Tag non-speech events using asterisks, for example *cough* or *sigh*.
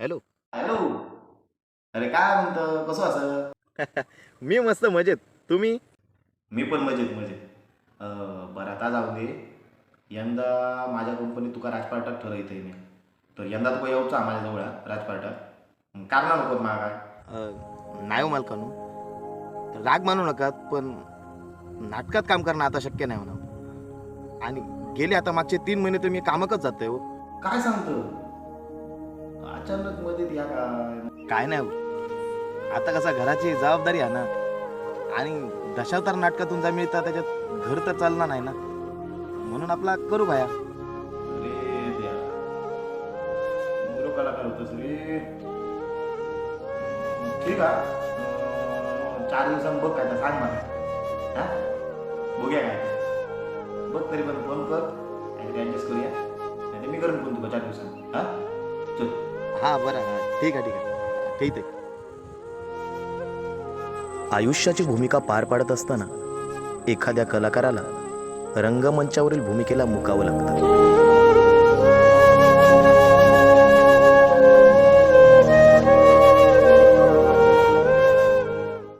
Hello. Hello. अरे काय म्हणतं? कसं असं *laughs* मी मस्त मजेत. तुम्ही? मी पण मजेत मजेत. अं, बरं आता जाऊ दे. यंदा माझ्या कंपनीत तुका राजपाटात ठरवत मी. तर यंदा तुका येऊचा माझ्याजवळ राजपाटात कारण नको मला काय? अं, नाही हो मालकानू. राग मानू नका पण नाटकात काम करणं आता शक्य नाही म्हणा आणि गेले आता मागचे तीन महिने तर मी कामाकच जातोय हो. काय सांगतो अचानक मध्ये या काय काय नाही. हो. आता कसा घराची जबाबदारी आहे ना. आणि दशावतार नाटकातून जा मिळता त्याच्यात घर तर चालणार नाही ना. म्हणून आपला करू भाया. अरे द्या मुलं कलाकार होतस रे. ठीक आहे. अं, चार दिवसांत बघ काय तर सांग मला. हा? बघूया काय. बघ तरी पण फोन कर. काहीतरी ॲडजस्ट करूया. नाही मी करून फोन तुला चार दिवसांनी. हा? चल. हा बरं ठीक आहे ठीक आहे. ठीक आहे आयुष्याची भूमिका पार पाडत असताना एखाद्या कलाकाराला रंगमंचावरील भूमिकेला मुकावं लागतं.